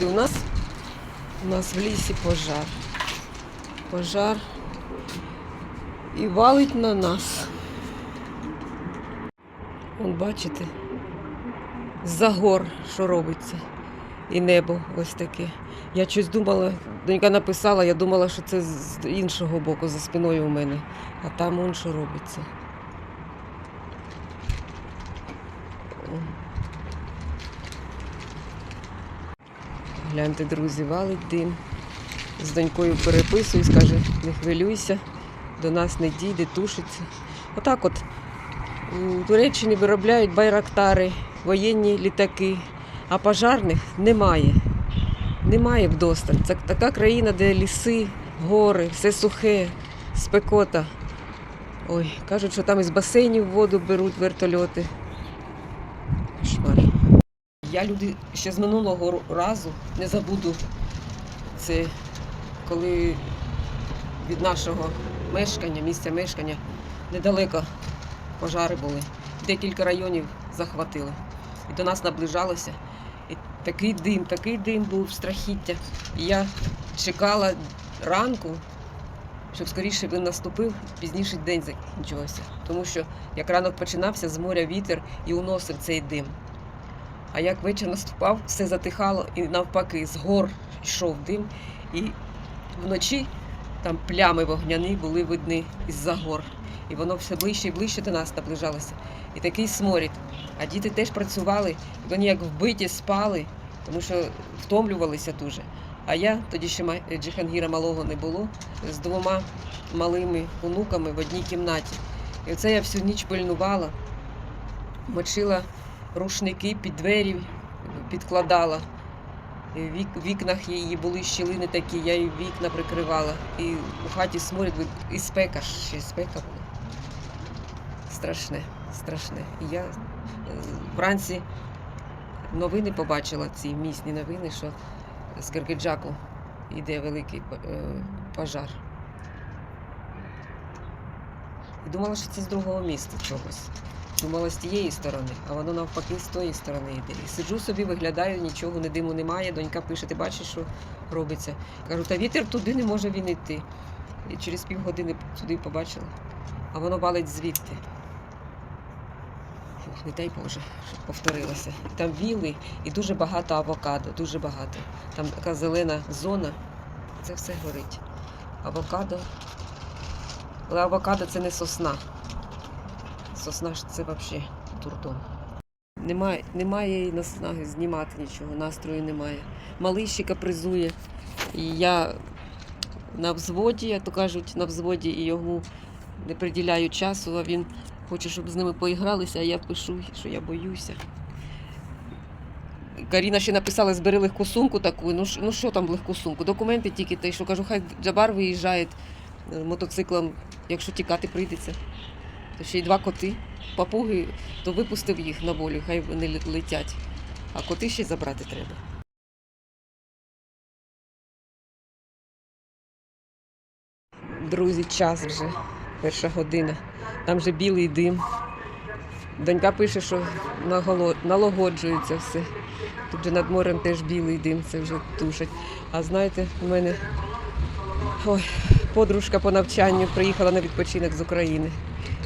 люди, у нас, у нас в лісі пожар. Пожар і валить на нас. Вон бачите, за гор, що робиться. І небо ось таке. Я щось думала, донька написала, я думала, що це з іншого боку, за спиною у мене. А там он що робиться. Гляньте, друзі, валить дим. З донькою переписуюсь, каже, не хвилюйся, до нас не дійде, тушиться. Отак от в Туреччині виробляють байрактари, воєнні літаки, а пожарних немає. Немає вдосталь. Це така країна, де ліси, гори, все сухе, спекота. Ой, кажуть, що там із басейнів воду беруть вертольоти. Я люди ще з минулого разу не забуду. Це коли від нашого мешкання, місця мешкання, недалеко пожари були. Декілька районів захватили. І до нас наближалося. І такий дим, такий дим був страхіття. І я чекала ранку, щоб скоріше він наступив, пізніше день закінчувався. Тому що як ранок починався, з моря вітер і уносив цей дим. А як вечір наступав, все затихало і навпаки, з гор йшов дим. І вночі там плями вогняні були видні із-за гор. І воно все ближче і ближче до нас наближалося. І такий сморід. А діти теж працювали, і вони як вбиті спали, тому що втомлювалися дуже. А я тоді ще ма- Джихангіра малого не було з двома малими онуками в одній кімнаті. І оце я всю ніч пильнувала, мочила рушники під двері, підкладала. В вікнах її були щілини такі, я їй вікна прикривала. І у хаті сморід, і спека, ще спека була. Страшне, страшне. І я е, вранці новини побачила, ці місні новини, що з Киргиджаку йде великий е, пожар. І думала, що це з другого міста чогось. Думала з тієї сторони, а воно навпаки з тої сторони йде. І сиджу собі, виглядаю, нічого, ні диму немає. Донька пише, ти бачиш, що робиться. Кажу, та вітер туди не може він йти. І через півгодини туди побачила, а воно валить звідти. Фух, не дай Боже, щоб повторилося. Там віли і дуже багато авокадо, дуже багато. Там така зелена зона, це все горить. Авокадо. Але авокадо це не сосна. Сосна ж це взагалі дурдом. Немає, немає і наснаги знімати нічого, настрою немає. Малий ще капризує. І я на взводі, як то кажуть, на взводі і йому не приділяю часу, а він хоче, щоб з ними поігралися, а я пишу, що я боюся. Каріна ще написала, збери легку сумку таку. Ну, ну що там легку сумку? Документи тільки те, що кажу, хай Джабар виїжджає мотоциклом, якщо тікати прийдеться. То ще й два коти. Папуги, то випустив їх на волю, хай вони летять. А коти ще забрати треба. Друзі, час вже, перша година. Там вже білий дим. Донька пише, що налагоджується все. Тут же над морем теж білий дим, це вже тушать. А знаєте, у мене ой, подружка по навчанню приїхала на відпочинок з України.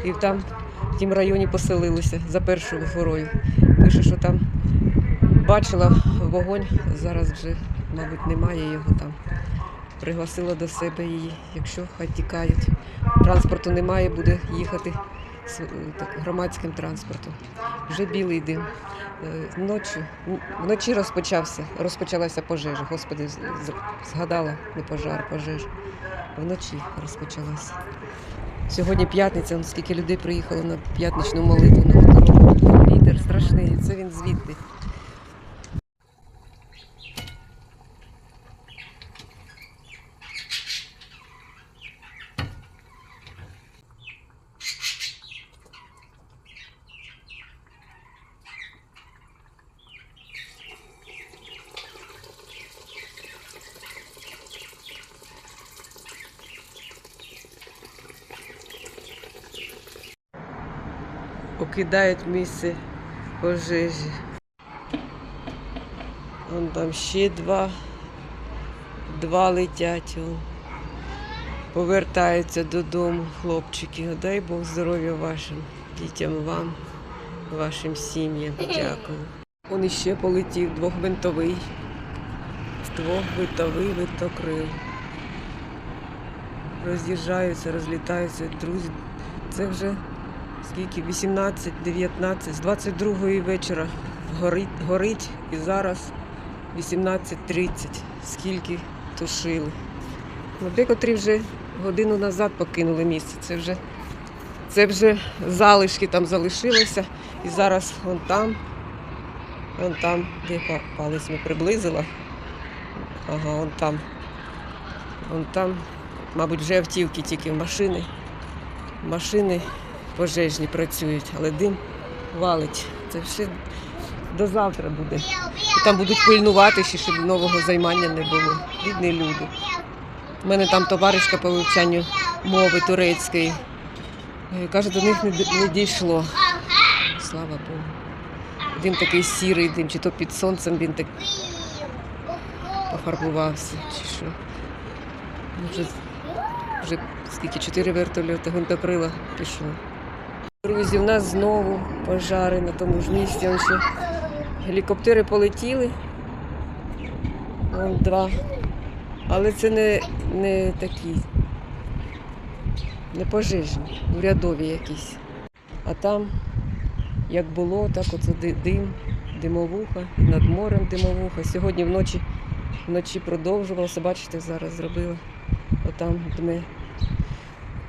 І там в тім районі поселилися за першою горою. Пише, що там бачила вогонь, зараз вже, мабуть, немає його там. Пригласила до себе її, якщо хай тікають. Транспорту немає, буде їхати так, громадським транспортом. Вже білий дим. Е, Ночі, вночі розпочався, розпочалася пожежа. Господи, згадала не пожар, пожежа. Вночі розпочалася. Сьогодні п'ятниця, скільки людей приїхало на п'ятничну молитву на дорогу. Вітер страшний, це він звідти. Покидають місце пожежі. Вон там ще два. Два летять. Вон. Повертаються додому хлопчики. Дай Бог здоров'я вашим дітям, вам, вашим сім'ям. Дякую. Он іще полетів двохвинтовий. Двохвинтовий винтокрил. Роз'їжджаються, розлітаються. Друзі, це вже скільки? 18, 19, з 22 вечора горить, горить і зараз 18.30. Скільки тушили. Ну, декотрі вже годину назад покинули місце. Це вже, це вже залишки там залишилися. І зараз вон там, вон там, де палець ми приблизила. Ага, вон там. Вон там, мабуть, вже автівки тільки машини. Машини пожежні працюють, але дим валить. Це все до завтра буде. І там будуть пильнувати, ще, щоб нового займання не було. Бідні люди. У мене там товаришка по вивчанню мови турецької. Е, Каже, до них не, дійшло. Слава Богу. Дим такий сірий дим, чи то під сонцем він так пофарбувався, чи що. Вже, вже скільки, чотири вертольоти, гвинтокрила пішло. Друзі, в нас знову пожари на тому ж місці. Ще гелікоптери полетіли. Вон два. Але це не, не такі, не пожежні, урядові якісь. А там, як було, так оце ди- дим, димовуха, над морем димовуха. Сьогодні вночі, вночі продовжувалося, бачите, зараз зробила. Отам дме.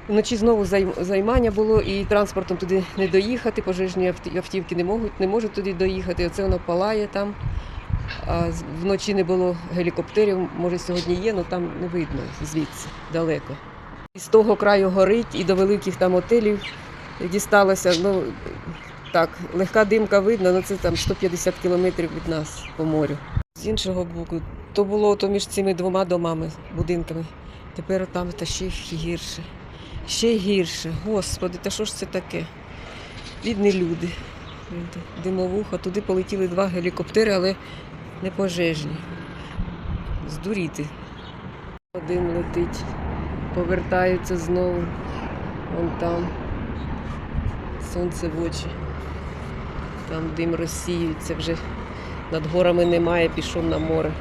Вночі знову займання було і транспортом туди не доїхати, пожежні автівки не можуть, не можуть туди доїхати. Оце воно палає там. А вночі не було гелікоптерів, може сьогодні є, але там не видно звідси далеко. З того краю горить і до великих там отелів дісталося. Ну так, легка димка видно, але це там 150 кілометрів від нас по морю. З іншого боку, то було то між цими двома домами, будинками. Тепер там та ще гірше. Ще гірше. Господи, та що ж це таке? Бідні люди. Димовуха, туди полетіли два гелікоптери, але не пожежні. Здуріти. Один летить, повертаються знову. Вон там. Сонце в очі. Там дим розсіюється, вже над горами немає, пішов на море.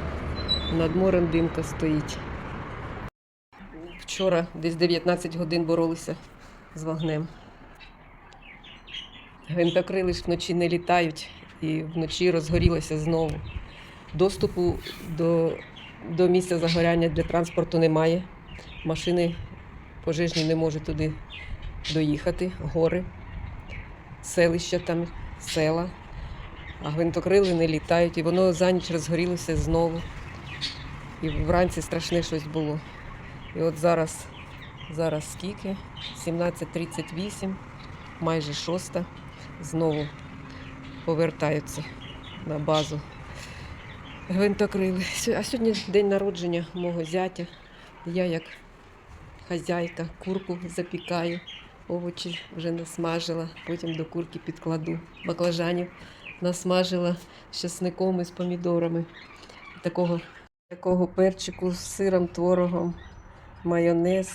Над морем димка стоїть. Вчора десь 19 годин боролися з вогнем. Гвинтокрили ж вночі не літають і вночі розгорілося знову. Доступу до, до місця загоряння для транспорту немає. Машини пожежні не можуть туди доїхати, гори, селища там, села, а гвинтокрили не літають, і воно за ніч розгорілося знову. І вранці страшне щось було. І от зараз, зараз скільки? 17.38, майже шоста. Знову повертаються на базу гвинтокрили. А сьогодні день народження мого зятя. Я як хазяйка курку запікаю, овочі вже насмажила, потім до курки підкладу. Баклажанів насмажила з часником і з помідорами. Такого, такого перчику з сиром, творогом, майонез,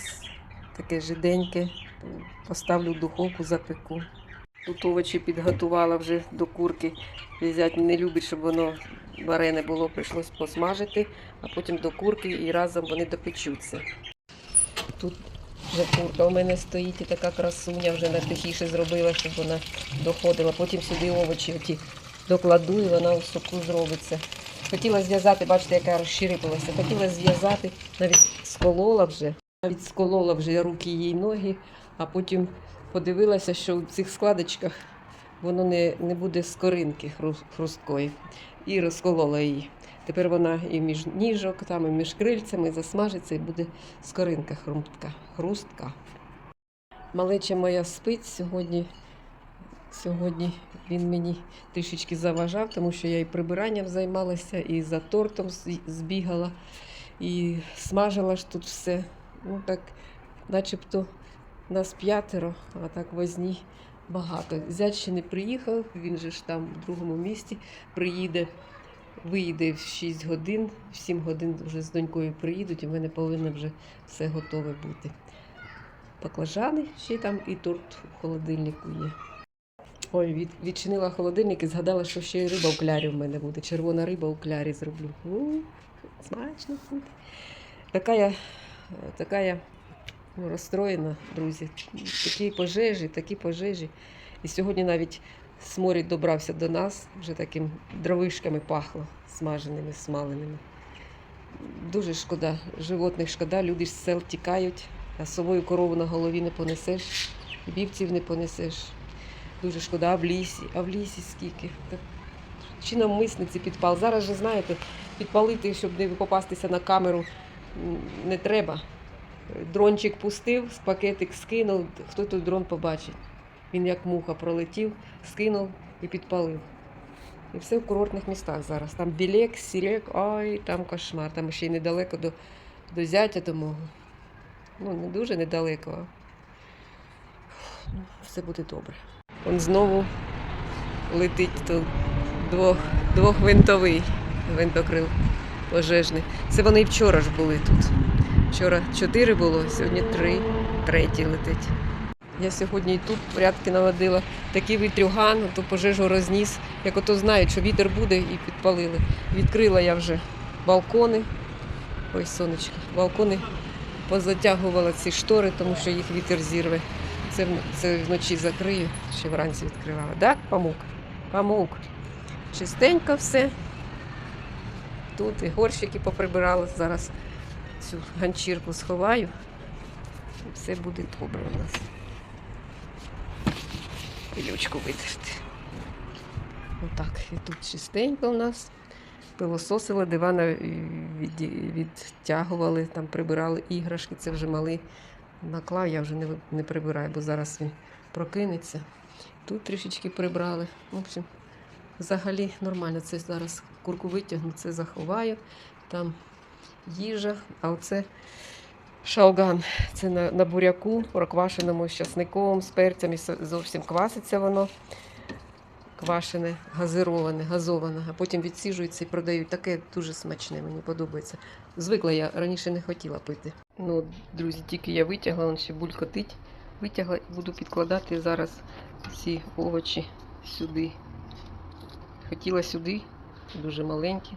таке жиденьке. Поставлю в духовку, запеку. Тут овочі підготувала вже до курки. Зять не любить, щоб воно варене було, прийшлось посмажити, а потім до курки і разом вони допечуться. Тут вже курка у мене стоїть і така красуня, вже натихіше зробила, щоб вона доходила. Потім сюди овочі оті докладу і вона у соку зробиться. Хотіла зв'язати, бачите, яка розширилася. Хотіла зв'язати, навіть сколола вже, навіть сколола вже руки їй ноги, а потім подивилася, що в цих складочках воно не, не буде скоринки хру- хрусткої. І розколола її. Тепер вона і між ніжок, там, і між крильцями засмажиться і буде скоринка хрустка. хрустка. Малеча моя спить сьогодні. Сьогодні він мені трішечки заважав, тому що я і прибиранням займалася, і за тортом збігала, і смажила ж тут все. Ну так, начебто нас п'ятеро, а так возні багато. Зять ще не приїхав, він же ж там в другому місті приїде виїде в 6 годин, в 7 годин вже з донькою приїдуть, і в мене повинно вже все готове бути. Баклажани ще там і торт в холодильнику є. Ой, від, відчинила холодильник і згадала, що ще й риба в клярі в мене буде. Червона риба у клярі зроблю. Смачно. Така я, така я розстроєна, друзі. Такі пожежі, такі пожежі. І сьогодні навіть сморід добрався до нас, вже таким дровишками пахло, смаженими, смаленими. Дуже шкода, животних шкода, люди з сел тікають, а собою корову на голові не понесеш, вівців не понесеш. Дуже шкода, а в лісі, а в лісі скільки. Чи навмисниці підпал. Зараз же, знаєте, підпалити, щоб не попастися на камеру, не треба. Дрончик пустив, пакетик скинув, хто тут дрон побачить. Він як муха пролетів, скинув і підпалив. І все в курортних містах зараз. Там білек, сірек, ой, там кошмар. Там ще й недалеко до, до зятя до мого. Ну, не дуже недалеко. Все буде добре. Он знову летить тут двох, двохвинтовий гвинтокрил пожежний. Це вони і вчора ж були тут. Вчора чотири було, сьогодні три, третій летить. Я сьогодні і тут порядки наводила. Такий вітрюган, ту пожежу розніс. Як ото знають, що вітер буде і підпалили. Відкрила я вже балкони. Ой, сонечки, балкони позатягувала ці штори, тому що їх вітер зірве. Це, це вночі закрию, ще вранці відкривала. Так, памук? Памук. Чистенько все. Тут і горщики поприбирала. Зараз цю ганчірку сховаю. І все буде добре у нас. Пилючку витерти. Отак. І тут чистенько у нас. Пилососили, дивана від, відтягували, там прибирали іграшки, це вже малий наклав, я вже не, не прибираю, бо зараз він прокинеться. Тут трішечки прибрали. В общем, взагалі нормально. Це зараз курку витягну, це заховаю. Там їжа, а оце шалган. Це на, на буряку, проквашеному з часником, з перцями, зовсім кваситься воно. Квашене, газироване, газоване, а потім відсіжується і продають. Таке дуже смачне, мені подобається. Звикла я раніше не хотіла пити. Ну, друзі, тільки я витягла, він ще булькотить. Витягла і буду підкладати зараз ці овочі сюди. Хотіла сюди, дуже маленькі.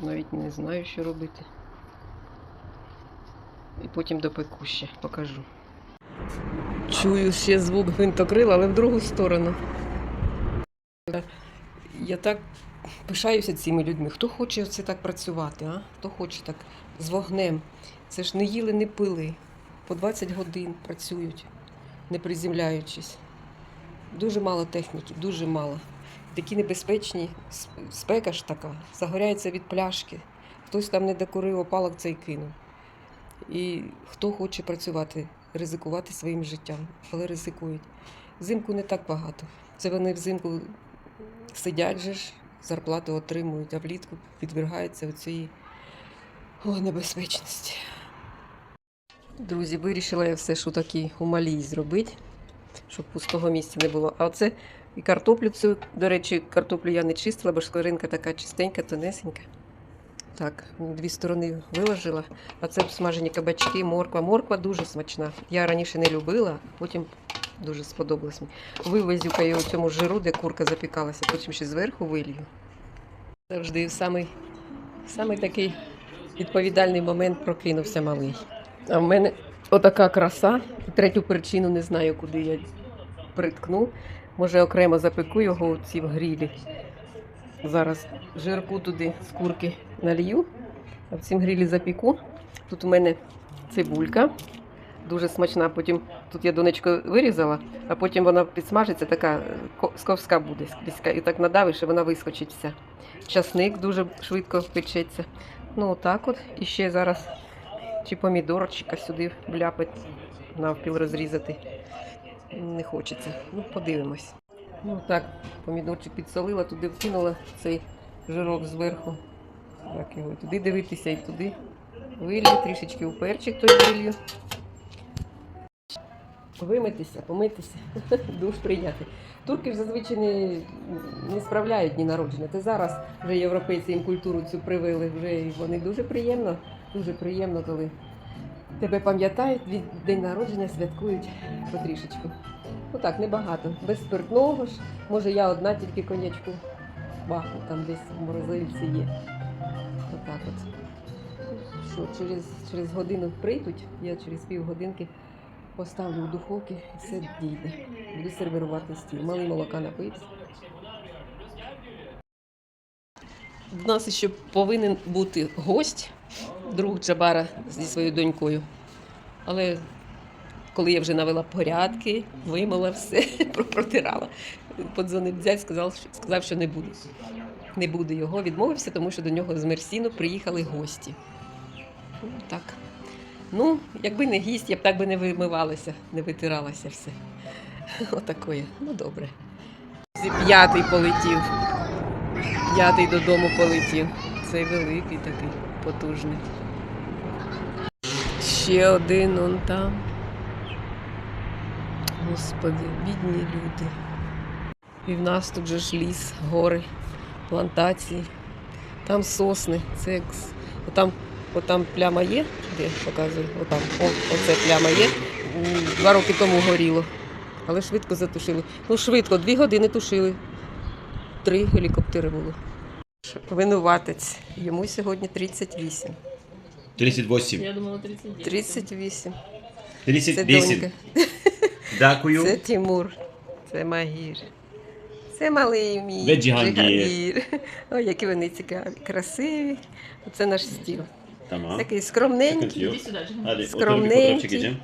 Навіть не знаю, що робити. І потім допеку ще покажу. Чую ще звук гвинтокрила, але в другу сторону. Я так пишаюся цими людьми. Хто хоче це так працювати, а? Хто хоче так з вогнем? Це ж не їли, не пили. По 20 годин працюють, не приземляючись. Дуже мало техніки, дуже мало. Такі небезпечні, спека ж така, загоряється від пляшки. Хтось там не докурив опалок цей кинув. І хто хоче працювати, ризикувати своїм життям, але ризикують. Взимку не так багато. Це вони взимку сидять же ж, зарплату отримують, а влітку підвергаються оцій небезпечності. Друзі, вирішила я все, що такі у малій зробити, щоб пустого місця не було. А оце і картоплю цю, до речі, картоплю я не чистила, бо шкоринка така чистенька, тонесенька. Так, дві сторони виложила. А це смажені кабачки, морква. Морква дуже смачна. Я раніше не любила, потім дуже сподобалось мені. Вивезю у цьому жиру, де курка запікалася, потім ще зверху вилью. Завжди самий, самий такий відповідальний момент прокинувся малий. А в мене отака краса. Третю причину не знаю, куди я приткну. Може, окремо запеку його у цій грілі. Зараз жирку туди з курки налью, а в цім грілі запіку. Тут у мене цибулька, дуже смачна. Потім тут я донечко вирізала, а потім вона підсмажиться, така е, сковська буде скрізька. І так надавиш, і вона вискочить вся. Часник дуже швидко печеться. Ну, отак от. І ще зараз чи помідорчика сюди вляпати, навпіл розрізати. Не хочеться. Ну, подивимось. Ну так, помідорчик підсолила, туди вкинула цей жирок зверху. Так його туди дивитися і туди. Вилью, трішечки у перчик той вилью. вимитися, помитися, душ прийняти. Турки ж зазвичай не, не справляють дні народження. Це зараз вже європейці їм культуру цю привили. Вже вони дуже приємно, дуже приємно, коли тебе пам'ятають, від день народження святкують потрішечку. Ну так, небагато. Без спиртного ж. Може, я одна тільки конячку бахну, там десь в морозильці є. Отак от. Що, через, через годину прийдуть, я через півгодинки поставлю в духовки і все дійде. Буду сервірувати стіл. Малий молока напився. У нас ще повинен бути гость, друг Джабара зі своєю донькою. Але коли я вже навела порядки, вимила все, протирала, подзвонив дядь, сказав, що, сказав, що не буде. Не буде його, відмовився, тому що до нього з Мерсіну приїхали гості. Так. Ну, якби не гість, я б так би не вимивалася, не витиралася все. Отакое. Ну, добре. П'ятий полетів. П'ятий додому полетів. Цей великий такий, потужний. Ще один он там. Господи, бідні люди. І в нас тут же ж ліс, гори, плантації. Там сосни. Це як... Отам, отам пляма є, де показую, отам, о, оце пляма є. Два роки тому горіло. Але швидко затушили. Ну, швидко, дві години тушили. Три гелікоптери було. Винуватець. Йому сьогодні 38. 38. Я думала 39. 38. Це 38. донька. Дякую. Це Тимур. Це Магір. Це малий мій. Джигангір. Джигангір. Ой, які вони цікаві, красиві. Оце наш стіл. Tamam. Такий скромненький. Иди сюда. Hadi bir Скромненький. fotoğraf çekeceğim.